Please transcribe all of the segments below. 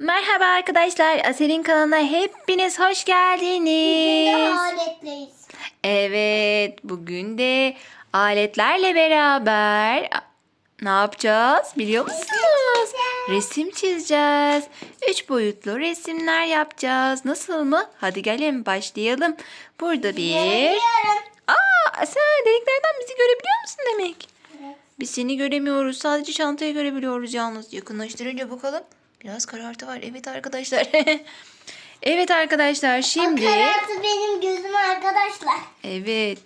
Merhaba arkadaşlar. Asel'in kanalına hepiniz hoş Bugün geldiniz. de aletleyiz. Evet, bugün de aletlerle beraber ne yapacağız biliyor musunuz? Resim çizeceğiz. Üç boyutlu resimler yapacağız. Nasıl mı? Hadi gelin başlayalım. Burada bir... Aa, sen deliklerden bizi görebiliyor musun demek? Evet. Biz seni göremiyoruz. Sadece çantayı görebiliyoruz yalnız. Yakınlaştırınca bakalım. Biraz karartı var. Evet arkadaşlar. evet arkadaşlar şimdi... O karartı benim gözüm arkadaşlar. Evet.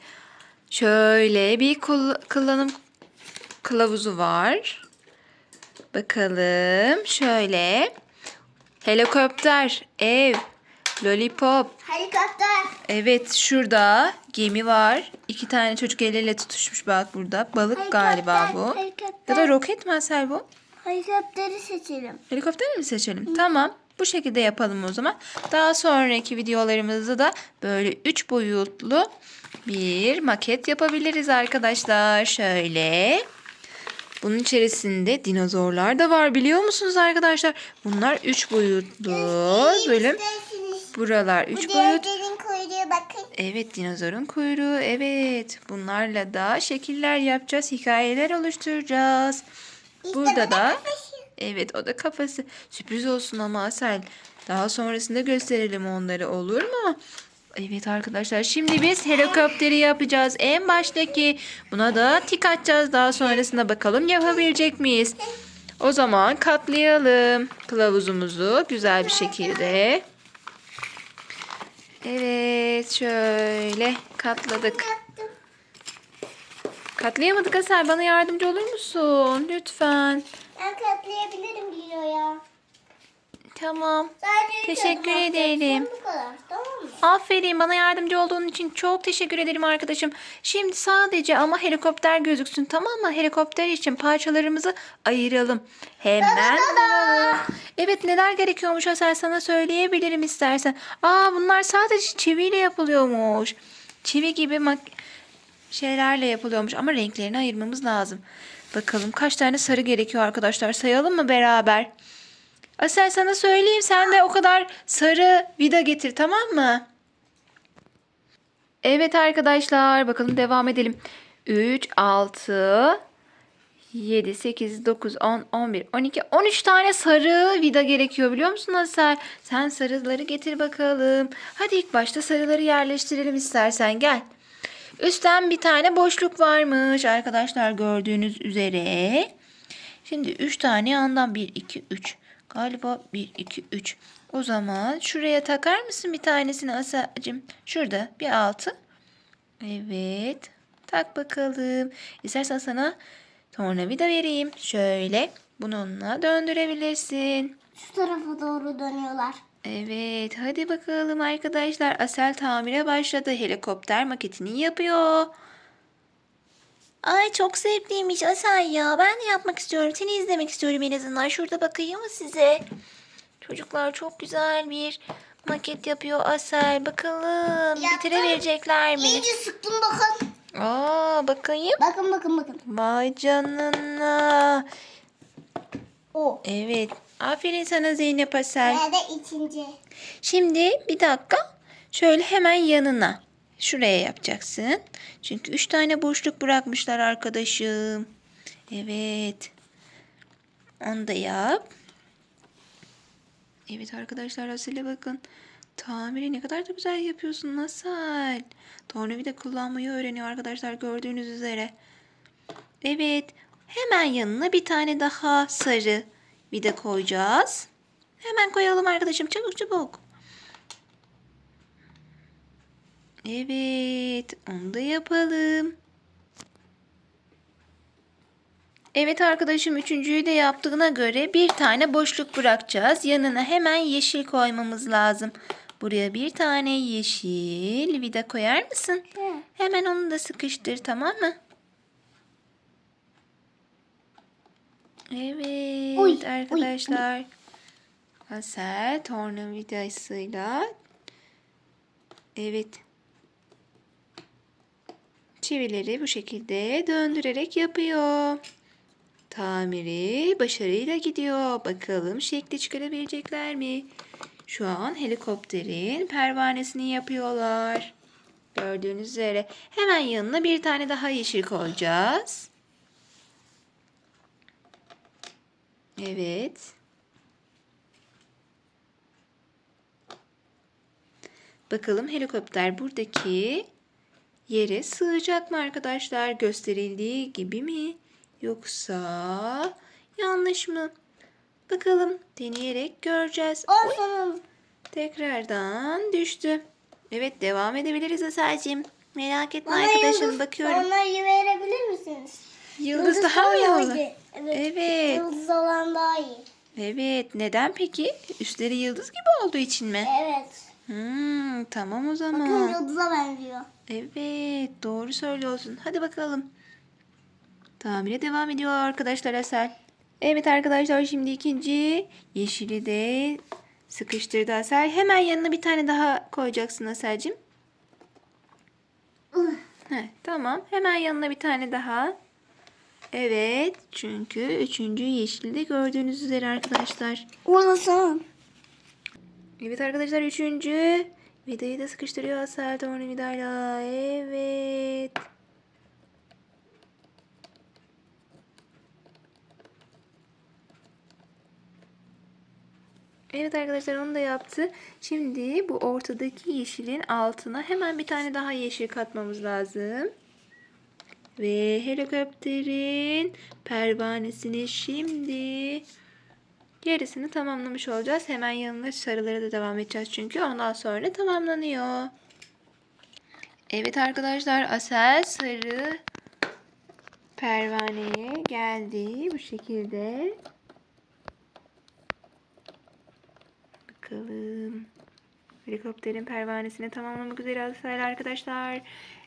Şöyle bir kul- kullanım kılavuzu var. Bakalım. Şöyle. Helikopter, ev, lollipop. Helikopter. Evet şurada gemi var. İki tane çocuk eliyle tutuşmuş bak burada. Balık galiba bu. Ya Helikopter. da roket mi Asel bu? Helikopteri seçelim. Helikopter mi seçelim? Tamam. Bu şekilde yapalım o zaman. Daha sonraki videolarımızda da böyle üç boyutlu bir maket yapabiliriz arkadaşlar. Şöyle. Bunun içerisinde dinozorlar da var biliyor musunuz arkadaşlar? Bunlar üç boyutlu bölüm. Buralar Bu üç boyut. kuyruğu bakın. Evet dinozorun kuyruğu evet. Bunlarla da şekiller yapacağız. Hikayeler oluşturacağız. İşte Burada bu da da kafası. evet o da kafası. Sürpriz olsun ama Asel. Daha sonrasında gösterelim onları olur mu? Evet arkadaşlar şimdi biz helikopteri yapacağız. En baştaki buna da tik atacağız. Daha sonrasında bakalım yapabilecek miyiz? O zaman katlayalım kılavuzumuzu güzel bir şekilde. Evet şöyle katladık. Katlayamadık Asel bana yardımcı olur musun? Lütfen. Ben katlayabilirim Lilo'ya. Tamam. Sadece Teşekkür ederim. Bu kadar tamam mı? Aferin bana yardımcı olduğun için çok teşekkür ederim arkadaşım. Şimdi sadece ama helikopter gözüksün tamam mı? Helikopter için parçalarımızı ayıralım. Hemen bulalım. Evet neler gerekiyormuş Asel sana söyleyebilirim istersen. Aa bunlar sadece çiviyle yapılıyormuş. Çivi gibi mak şeylerle yapılıyormuş ama renklerini ayırmamız lazım. Bakalım kaç tane sarı gerekiyor arkadaşlar sayalım mı beraber? Asel sana söyleyeyim sen de o kadar sarı vida getir tamam mı? Evet arkadaşlar bakalım devam edelim. 3, 6, 7, 8, 9, 10, 11, 12, 13 tane sarı vida gerekiyor biliyor musun Asel? Sen sarıları getir bakalım. Hadi ilk başta sarıları yerleştirelim istersen gel. Üstten bir tane boşluk varmış arkadaşlar gördüğünüz üzere. Şimdi 3 tane yandan 1, 2, 3. Galiba 1, 2, 3. O zaman şuraya takar mısın bir tanesini Asacığım? Şurada bir altı. Evet. Tak bakalım. İstersen sana tornavida vereyim. Şöyle bununla döndürebilirsin. Şu tarafa doğru dönüyorlar. Evet hadi bakalım arkadaşlar. Asel tamire başladı. Helikopter maketini yapıyor. Ay çok zevkliymiş Asel ya. Ben de yapmak istiyorum. Seni izlemek istiyorum en azından. Şurada bakayım mı size? Çocuklar çok güzel bir maket yapıyor Asel. Bakalım Yaptım. bitirebilecekler mi? İyice sıktım bakın. Aa bakayım. Bakın bakın bakın. Vay canına. O. Evet. Aferin sana Zeynep Asel. Nerede ikinci? Şimdi bir dakika. Şöyle hemen yanına. Şuraya yapacaksın. Çünkü üç tane boşluk bırakmışlar arkadaşım. Evet. Onu da yap. Evet arkadaşlar Asel'e bakın. Tamiri ne kadar da güzel yapıyorsun Asel. Tornavida kullanmayı öğreniyor arkadaşlar gördüğünüz üzere. Evet. Hemen yanına bir tane daha sarı vida koyacağız. Hemen koyalım arkadaşım çabuk çabuk. Evet, onu da yapalım. Evet arkadaşım üçüncüyü de yaptığına göre bir tane boşluk bırakacağız. Yanına hemen yeşil koymamız lazım. Buraya bir tane yeşil vida koyar mısın? Hı. Hemen onu da sıkıştır tamam mı? Evet uy, arkadaşlar. Asel tornavidasıyla evet çivileri bu şekilde döndürerek yapıyor. Tamiri başarıyla gidiyor. Bakalım şekli çıkarabilecekler mi? Şu an helikopterin pervanesini yapıyorlar. Gördüğünüz üzere hemen yanına bir tane daha yeşil koyacağız. Evet. Bakalım helikopter buradaki yere sığacak mı arkadaşlar? Gösterildiği gibi mi? Yoksa yanlış mı? Bakalım deneyerek göreceğiz. Olsun. tekrardan düştü. Evet devam edebiliriz Aselcim. Merak etme Bana arkadaşım yıldız, bakıyorum. Bana verebilir misiniz? Yıldız, daha mı iyi daha olur? iyi. Evet. Evet. Yıldız olan daha iyi. Evet. Neden peki? Üstleri yıldız gibi olduğu için mi? Evet. Hmm, tamam o Bakın zaman. yıldıza benziyor. Evet, doğru söylüyorsun. Hadi bakalım. Tamire devam ediyor arkadaşlar Asel. Evet arkadaşlar şimdi ikinci yeşili de sıkıştırdı Asel. Hemen yanına bir tane daha koyacaksın Asel'cim. Heh, tamam. Hemen yanına bir tane daha. Evet. Çünkü üçüncü yeşili de gördüğünüz üzere arkadaşlar. Olsun. Evet arkadaşlar üçüncü vidayı da sıkıştırıyor Asel tornavidayla. Evet. Evet arkadaşlar onu da yaptı. Şimdi bu ortadaki yeşilin altına hemen bir tane daha yeşil katmamız lazım. Ve helikopterin pervanesini şimdi Yarısını tamamlamış olacağız. Hemen yanına sarılara da devam edeceğiz çünkü ondan sonra tamamlanıyor. Evet arkadaşlar Asel sarı pervaneye geldi bu şekilde. Bakalım. Helikopterin pervanesini tamamlamak üzere Asel arkadaşlar.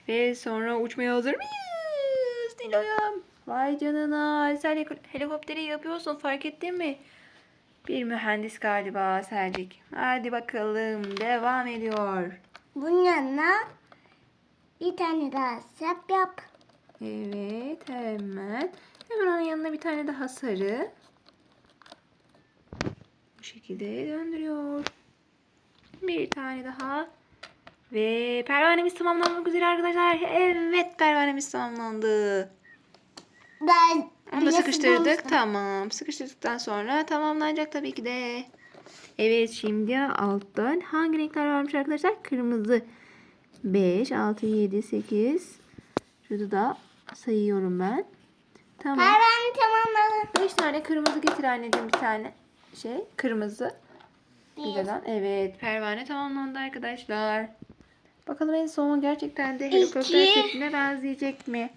Ve sonra uçmaya hazır mıyız? Nilo'ya. Vay canına. Asel helikopteri yapıyorsun fark ettin mi? Bir mühendis galiba Selcik. Hadi bakalım devam ediyor. Bunun yanına bir tane daha sap yap. Evet hemen. Hemen onun yanına bir tane daha sarı. Bu şekilde döndürüyor. Bir tane daha. Ve pervanemiz tamamlanmak üzere arkadaşlar. Evet pervanemiz tamamlandı. Ben Onu da sıkıştırdık. Tamam. Sıkıştırdıktan sonra tamamlanacak tabii ki de. Evet şimdi alttan hangi renkler varmış arkadaşlar? Kırmızı. 5, 6, 7, 8. Şurada da sayıyorum ben. Tamam. Pervane tamamladım. 5 tane kırmızı getir anneciğim bir tane. Şey kırmızı. Bir. Evet pervane tamamlandı arkadaşlar. Bakalım en son gerçekten de helikopter İki. setine benzeyecek mi?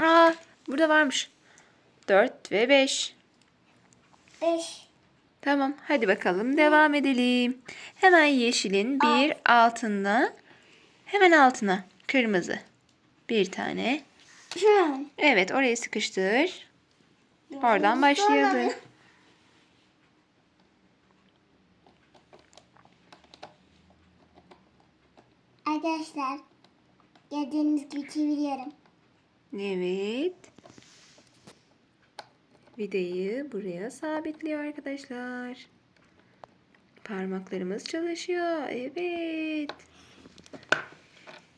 Aa, burada varmış. 4 ve 5. Beş. Tamam, hadi bakalım devam edelim. Hemen yeşilin bir altına, hemen altına kırmızı. Bir tane. Evet, oraya sıkıştır. Oradan başlayalım. Arkadaşlar gördüğünüz gibi çeviriyorum. Evet. Vidayı buraya sabitliyor arkadaşlar. Parmaklarımız çalışıyor. Evet.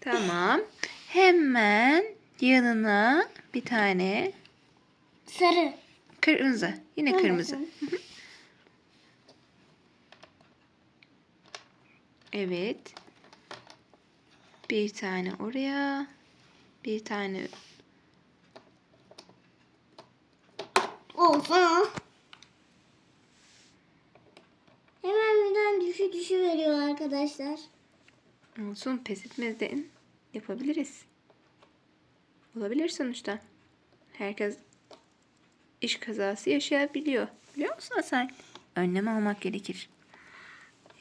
Tamam. Hemen yanına bir tane Sarı. kırmızı. Yine kırmızı. Evet. Bir tane oraya. Bir tane Olsun. Hemen birden düşü düşü veriyor arkadaşlar. olsun pes etmeden yapabiliriz. Olabilir sonuçta. Herkes iş kazası yaşayabiliyor. Biliyor musun Hasan? Önlem almak gerekir.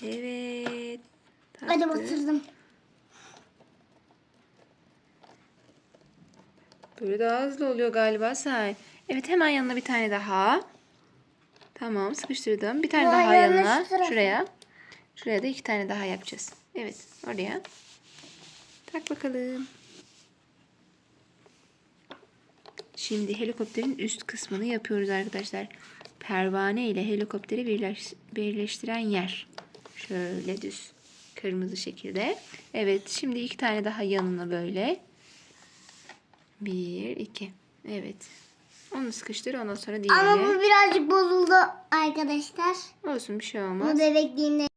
Evet. Hadi taktı. batırdım. Böyle daha hızlı oluyor galiba sen. Evet hemen yanına bir tane daha. Tamam sıkıştırdım. Bir tane Vay, daha yanına. tarafa. Şuraya. Şuraya da iki tane daha yapacağız. Evet oraya. Tak bakalım. Şimdi helikopterin üst kısmını yapıyoruz arkadaşlar. Pervane ile helikopteri birleş- birleştiren yer. Şöyle düz. Kırmızı şekilde. Evet şimdi iki tane daha yanına böyle. Bir, iki. Evet. Onu sıkıştır ondan sonra Ama diğerini. bu birazcık bozuldu arkadaşlar. Olsun bir şey Bu olmaz. bebekliğimde.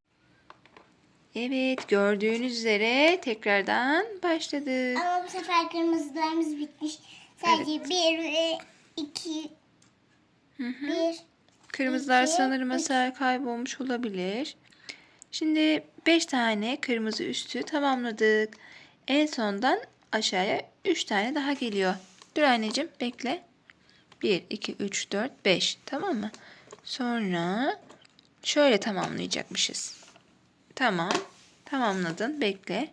Evet gördüğünüz üzere tekrardan başladı. Ama bu sefer kırmızılarımız bitmiş. Sadece bir ve iki. Bir. Kırmızılar İki, sanırım üç. mesela kaybolmuş olabilir. Şimdi 5 tane kırmızı üstü tamamladık. En sondan aşağıya 3 tane daha geliyor. Dur anneciğim bekle. 1, 2, 3, 4, 5 tamam mı? Sonra şöyle tamamlayacakmışız. Tamam. Tamamladın. Bekle.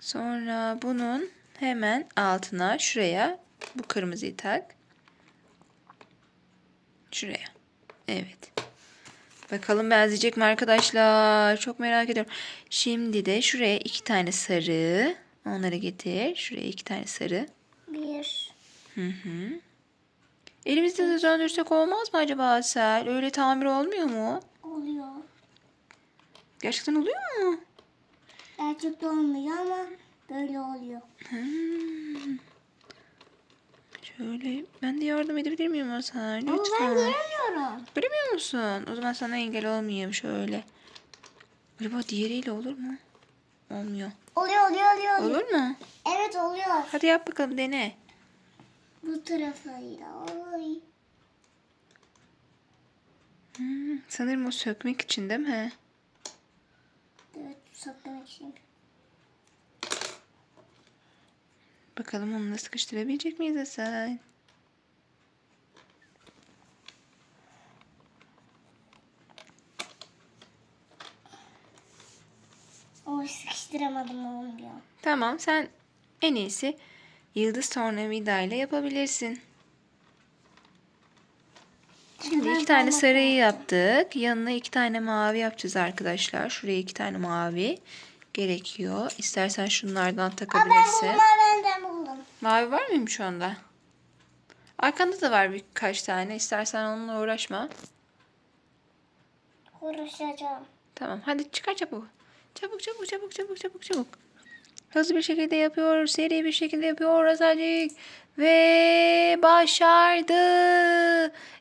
Sonra bunun hemen altına şuraya bu kırmızıyı tak. Şuraya. Evet. Bakalım benzeyecek mi arkadaşlar? Çok merak ediyorum. Şimdi de şuraya iki tane sarı. Onları getir. Şuraya iki tane sarı. Bir. Hı hı. Elimizde de döndürsek olmaz mı acaba Asel? Öyle tamir olmuyor mu? Oluyor. Gerçekten oluyor mu? Gerçekten olmuyor ama böyle oluyor. Hmm. Şöyle ben de yardım edebilir miyim Asel? Ama ben Lütfen. göremiyorum. Göremiyor musun? O zaman sana engel olmayayım şöyle. Acaba diğeriyle olur mu? Olmuyor. Oluyor oluyor oluyor. oluyor. Olur mu? Evet oluyor. Hadi yap bakalım dene. Bu tarafıyla. Oy. Hmm, sanırım o sökmek için değil mi? Evet saklamak için. Bakalım onunla sıkıştırabilecek miyiz Asel? Oy sıkıştıramadım olmuyor. Tamam sen en iyisi yıldız tornavida ile yapabilirsin. Şimdi Ben iki tane sarıyı yaptık. Yanına iki tane mavi yapacağız arkadaşlar. Şuraya iki tane mavi gerekiyor. İstersen şunlardan Aa, ben takabilirsin. buldum ben benden buldum. Mavi var mıymış onda? Arkanda da var birkaç tane. İstersen onunla uğraşma. Uğraşacağım. Tamam hadi çıkar çabuk. Çabuk çabuk çabuk çabuk çabuk çabuk. Hızlı bir şekilde yapıyor. Seri bir şekilde yapıyor Azacık. Ve başardı.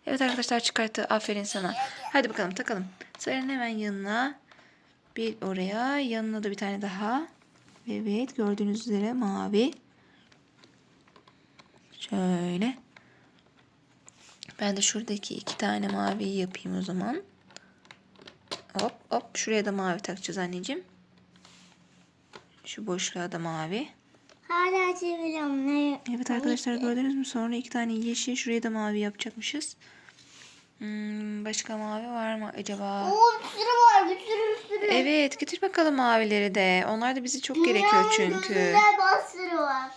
Evet arkadaşlar çıkarttı. Aferin sana. Hadi bakalım takalım. Sarının hemen yanına. Bir oraya. Yanına da bir tane daha. Evet gördüğünüz üzere mavi. Şöyle. Ben de şuradaki iki tane maviyi yapayım o zaman. Hop hop şuraya da mavi takacağız anneciğim. Şu boşluğa da mavi. Hala çeviriyorum. Ne? Evet arkadaşlar gördünüz mü? Sonra iki tane yeşil şuraya da mavi yapacakmışız. Hmm, başka mavi var mı acaba? Oo bir sürü var. Bir sürü bir sürü. Evet getir bakalım mavileri de. Onlar da bizi çok gerekiyor Dünyanın çünkü. gözünde bir sürü var.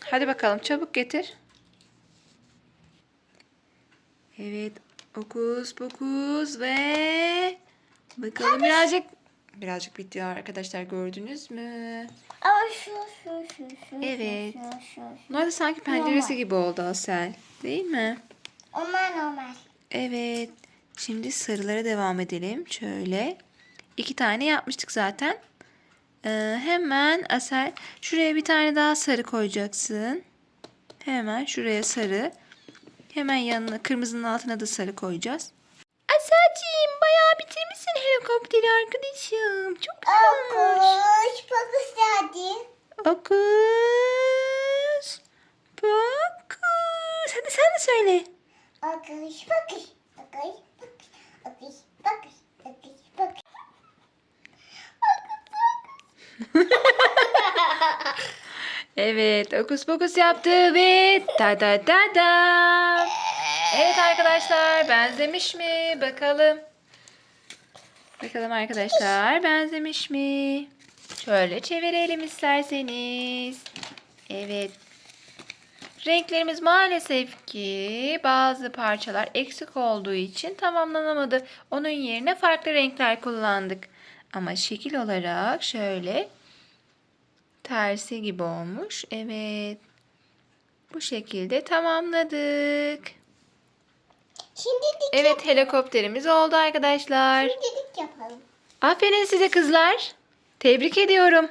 Hadi bakalım çabuk getir. Evet. Okus pokus ve bakalım birazcık birazcık bitiyor arkadaşlar gördünüz mü? Ama şu şu şu şu. Evet. Şu şu şu. Bunlar da sanki penceresi Normal. gibi oldu Asel. Değil mi? Onlar normal. Evet. Şimdi sarılara devam edelim. Şöyle. iki tane yapmıştık zaten. Ee, hemen Asel şuraya bir tane daha sarı koyacaksın. Hemen şuraya sarı. Hemen yanına kırmızının altına da sarı koyacağız. Aselciğim bayağı bitirmişsin helikopteri arkadaşım. Çok güzel olmuş. Koş fokus hadi. Okus. Pokus. Hadi sen de söyle. Akış bakış. Akış bakış. Akış bakış. Akış bakış. Evet, okus pokus yaptı ve da da da da. Evet arkadaşlar, benzemiş mi? Bakalım. Bakalım arkadaşlar, benzemiş mi? Şöyle çevirelim isterseniz. Evet. Renklerimiz maalesef ki bazı parçalar eksik olduğu için tamamlanamadı. Onun yerine farklı renkler kullandık. Ama şekil olarak şöyle tersi gibi olmuş. Evet. Bu şekilde tamamladık. Şimdi dik, Evet helikopterimiz oldu arkadaşlar. şimdi dik yapalım. Aferin size kızlar. Tebrik ediyorum.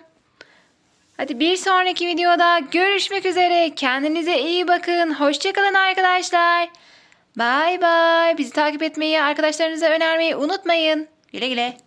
Hadi bir sonraki videoda görüşmek üzere. Kendinize iyi bakın. Hoşçakalın arkadaşlar. Bay bay. Bizi takip etmeyi, arkadaşlarınıza önermeyi unutmayın. Güle güle.